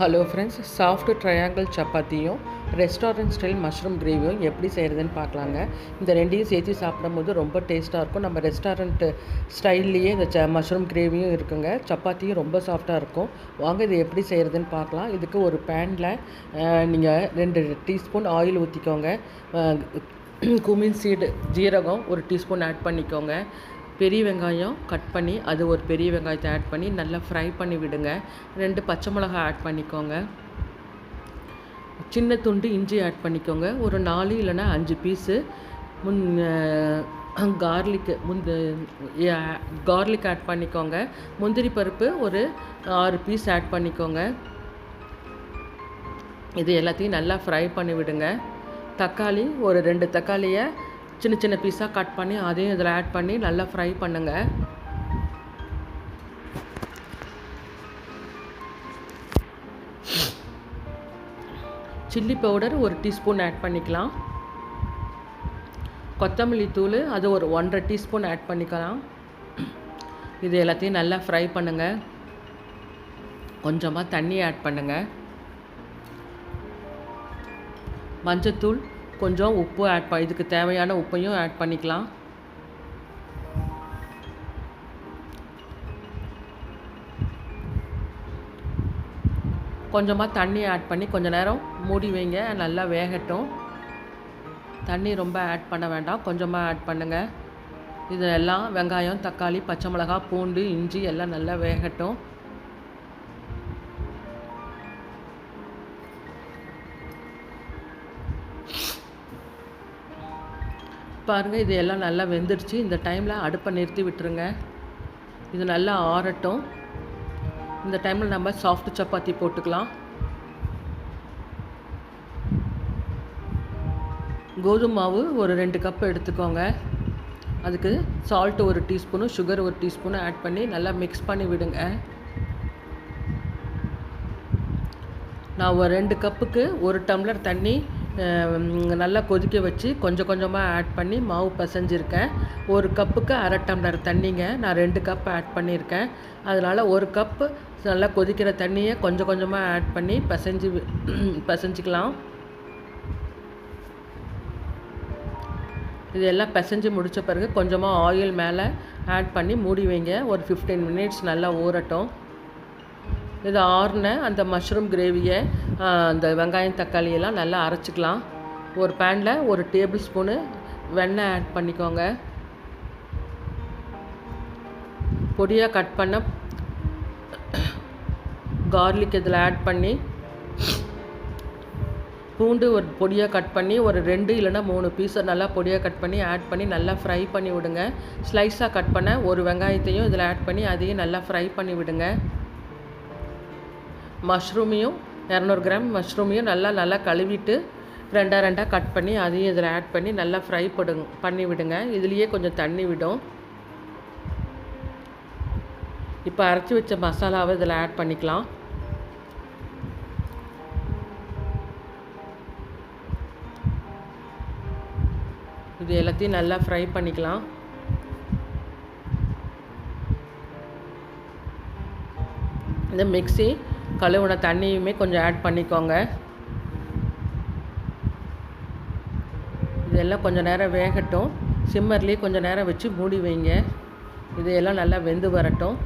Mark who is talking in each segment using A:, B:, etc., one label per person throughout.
A: Hello friends soft triangle சப்பாத்தியும் restaurant style mushroom கிரேவியும் எப்படி செய்கிறதுன்னு பார்க்கலாங்க. இந்த ரெண்டையும் சேர்த்து சாப்பிடும்போது ரொம்ப டேஸ்ட்டாக இருக்கும். நம்ம ரெஸ்டாரண்ட்டு ஸ்டைல்லையே இந்த ச மஷ்ரூம் கிரேவியும் இருக்குங்க. சப்பாத்தியும் ரொம்ப சாஃப்டாக இருக்கும். வாங்க இது எப்படி செய்கிறதுன்னு பார்க்கலாம். இதுக்கு ஒரு பேனில் நீங்கள் ரெண்டு டீஸ்பூன் ஆயில் ஊற்றிக்கோங்க குமின் சீடு ஜீரகம் ஒரு டீஸ்பூன் ஆட் பண்ணிக்கோங்க. பெரிய வெங்காயம் கட் பண்ணி அது ஒரு பெரிய வெங்காயத்தை ஆட் பண்ணி நல்லா ஃப்ரை பண்ணி விடுங்க. ரெண்டு பச்சை மிளகாய் ஆட் பண்ணிக்கோங்க. சின்ன துண்டு இஞ்சி ஆட் பண்ணிக்கோங்க. ஒரு நாலு இல்லைன்னா அஞ்சு பீஸு முன் கார்லிக்கு முந்து கார்லிக் ஆட் பண்ணிக்கோங்க. முந்திரி பருப்பு ஒரு ஆறு பீஸ் ஆட் பண்ணிக்கோங்க. இது எல்லாத்தையும் நல்லா ஃப்ரை பண்ணி விடுங்க. தக்காளி ஒரு ரெண்டு தக்காளியை சின்ன சின்ன பீஸாக கட் பண்ணி அதையும் இதில் ஆட் பண்ணி நல்லா ஃப்ரை பண்ணுங்கள் சில்லி பவுடர் ஒரு டீஸ்பூன் ஆட் பண்ணிக்கலாம். கொத்தமல்லி தூள் அது ஒரு ஒன்றரை டீஸ்பூன் ஆட் பண்ணிக்கலாம். இது எல்லாத்தையும் நல்லா ஃப்ரை பண்ணுங்கள் கொஞ்சமாக தண்ணி ஆட் பண்ணுங்கள் மஞ்சத்தூள் கொஞ்சம் உப்பு ஆட் ப இதுக்கு தேவையான உப்பையும் ஆட் பண்ணிக்கலாம். கொஞ்சமாக தண்ணி ஆட் பண்ணி கொஞ்சம் நேரம் மூடி வைங்க. நல்லா வேகட்டும். தண்ணி ரொம்ப ஆட் பண்ண வேண்டாம். கொஞ்சமாக ஆட் பண்ணுங்கள் இதெல்லாம் வெங்காயம் தக்காளி பச்சை மிளகாய் பூண்டு இஞ்சி எல்லாம் நல்லா வேகட்டும். பாருங்கள் இது எல்லாம் நல்லா வெந்துடுச்சு. இந்த டைமில் அடுப்பை நிறுத்தி விட்டுருங்க. இது நல்லா ஆறட்டும். இந்த டைமில் நம்ம சாஃப்ட் சப்பாத்தி போட்டுக்கலாம். கோதுமை மாவு ஒரு ரெண்டு கப் எடுத்துக்கோங்க. அதுக்கு சால்ட்டு ஒரு டீஸ்பூனும் சுகர் ஒரு டீஸ்பூனும் ஆட் பண்ணி நல்லா மிக்ஸ் பண்ணி விடுங்க. நான் ஒரு ரெண்டு கப்புக்கு ஒரு டம்ளர் தண்ணி நல்லா கொதிக்க வச்சு கொஞ்சம் கொஞ்சமாக ஆட் பண்ணி மாவு பசைஞ்சிருக்கேன். ஒரு கப்புக்கு அரை டம்ளர் தண்ணிங்க. நான் ரெண்டு கப் ஆட் பண்ணியிருக்கேன் அதனால் ஒரு கப்பு நல்லா கொதிக்கிற தண்ணியை கொஞ்சம் கொஞ்சமாக ஆட் பண்ணி பசைஞ்சு பசைஞ்சிக்கலாம். இதெல்லாம் பிசைஞ்சு முடித்த பிறகு கொஞ்சமாக ஆயில் மேலே ஆட் பண்ணி மூடி வைங்க. ஒரு ஃபிஃப்டீன் மினிட்ஸ் நல்லா ஊறட்டும். இது ஆறுன அந்த மஷ்ரூம் கிரேவியை அந்த வெங்காயம் தக்காளியெல்லாம் நல்லா அரைச்சிக்கலாம். ஒரு பேனில் ஒரு டேபிள் ஸ்பூனு வெண்ணெய் ஆட் பண்ணிக்கோங்க. பொடியாக கட் பண்ண கார்லிக் இதில் ஆட் பண்ணி பூண்டு ஒரு பொடியாக கட் பண்ணி ஒரு ரெண்டு இல்லைனா மூணு பீஸை நல்லா பொடியாக கட் பண்ணி ஆட் பண்ணி நல்லா ஃப்ரை பண்ணி விடுங்க. ஸ்லைஸாக கட் பண்ண ஒரு வெங்காயத்தையும் இதில் ஆட் பண்ணி அதையும் நல்லா ஃப்ரை பண்ணி விடுங்க. மஷ்ரூமையும் இரநூறு கிராம் மஷ்ரூமையும் நல்லா நல்லா கழுவிட்டு ரெண்டாக ரெண்டாக கட் பண்ணி அதையும் இதில் ஆட் பண்ணி நல்லா ஃப்ரை படுங்க பண்ணி விடுங்க. இதுலேயே கொஞ்சம் தண்ணி விடும். இப்போ அரைச்சி வச்ச மசாலாவை இதில் ஆட் பண்ணிக்கலாம். இது எல்லாத்தையும் நல்லா ஃப்ரை பண்ணிக்கலாம். இந்த மிக்சி கழுவுன தண்ணியுமே கொஞ்சம் ஆட் பண்ணிக்கோங்க. இதெல்லாம் கொஞ்சம் நேரம் வேகட்டும். சிம்மர்லேயே கொஞ்சம் நேரம் வச்சு மூடி வைங்க. இதையெல்லாம் நல்லா வெந்து வரட்டும்.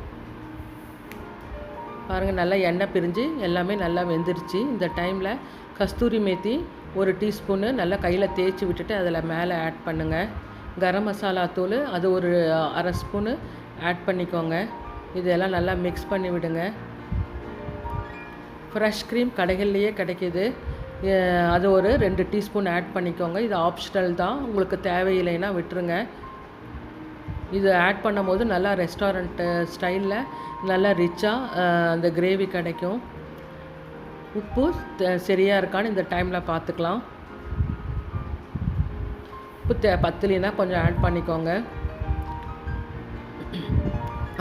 A: பாருங்கள் நல்லா எண்ணெய் பிரிஞ்சு எல்லாமே நல்லா வெந்துருச்சு. இந்த டைமில் கஸ்தூரி மேத்தி ஒரு டீஸ்பூனு நல்லா கையில் தேய்ச்சி விட்டுட்டு அதில் மேலே ஆட் பண்ணுங்கள் கரம் மசாலா தூள் அது ஒரு அரை ஸ்பூனு ஆட் பண்ணிக்கோங்க. இதெல்லாம் நல்லா மிக்ஸ் பண்ணி விடுங்க. ஃப்ரெஷ் க்ரீம் கடைகள்லேயே கிடைக்கிது. அது ஒரு ரெண்டு டீஸ்பூன் ஆட் பண்ணிக்கோங்க. இது ஆப்ஷனல் தான். உங்களுக்கு தேவையில்லைன்னா விட்டுருங்க. இது ஆட் பண்ணும்போது நல்லா ரெஸ்டாரண்ட்டு ஸ்டைலில் நல்லா ரிச்சாக அந்த கிரேவி கிடைக்கும். உப்பு சரியாக இருக்கான்னு இந்த டைமில் பார்த்துக்கலாம் உப்பு தே பத்துலினா கொஞ்சம் ஆட் பண்ணிக்கோங்க.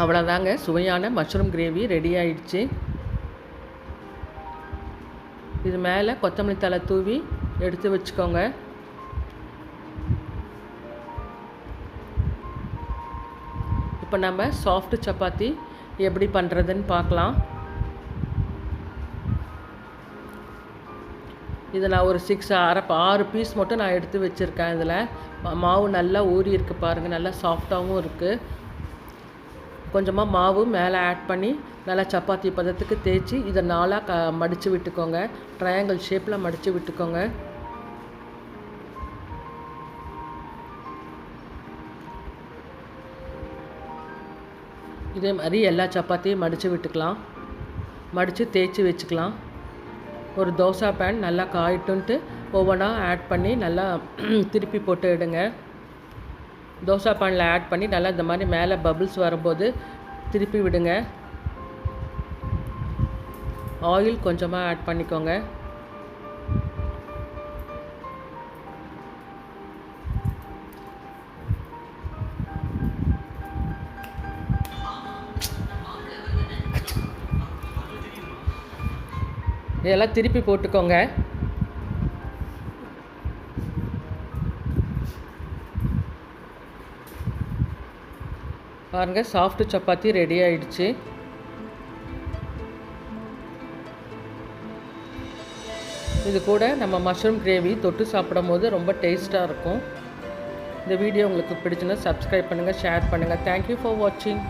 A: அவ்வளோதாங்க சுவையான மஷ்ரூம் கிரேவி ரெடி ஆயிடுச்சு. இது மேலே கொத்தமல்லி தலை தூவி எடுத்து வச்சுக்கோங்க. இப்போ நம்ம சாஃப்ட் சப்பாத்தி எப்படி பண்ணுறதுன்னு பார்க்கலாம். இதை நான் ஒரு சிக்ஸ் அரை ஆறு பீஸ் மட்டும் நான் எடுத்து வச்சுருக்கேன் இதில். மாவு நல்லா ஊறி இருக்குது பாருங்கள் நல்லா சாஃப்டாகவும் இருக்குது கொஞ்சமாக மாவு மேலே ஆட் பண்ணி நல்லா சப்பாத்தி பதத்துக்கு தேய்ச்சி இதை நாளாக க மடித்து விட்டுக்கோங்க. ட்ரையாங்கிள் ஷேப்பில் மடித்து விட்டுக்கோங்க. இதே மாதிரி எல்லா சப்பாத்தியும் மடித்து விட்டுக்கலாம். மடித்து தேய்ச்சி வச்சுக்கலாம். ஒரு தோசை பேன் நல்லா காயிட்டுன்ட்டு ஒவ்வொன்றா ஆட் பண்ணி நல்லா திருப்பி போட்டு எடுங்க. தோசை பேனில் ஆட் பண்ணி நல்லா இந்த மாதிரி மேலே பபுள்ஸ் வரும்போது திருப்பி விடுங்க. ஆயில் கொஞ்சமாக ஆட் பண்ணிக்கோங்க. இதெல்லாம் திருப்பி போட்டுக்கோங்க. பாருங்கள் சாஃப்ட் சப்பாத்தி ரெடி ஆயிடுச்சு. இது கூட நம்ம மஷ்ரூம் கிரேவி தொட்டு சாப்பிடும் போது ரொம்ப டேஸ்ட்டாக இருக்கும். இந்த வீடியோ உங்களுக்கு பிடிச்சுன்னா சப்ஸ்கிரைப் பண்ணுங்கள் ஷேர் பண்ணுங்கள் தேங்க்யூ ஃபார் வாட்சிங்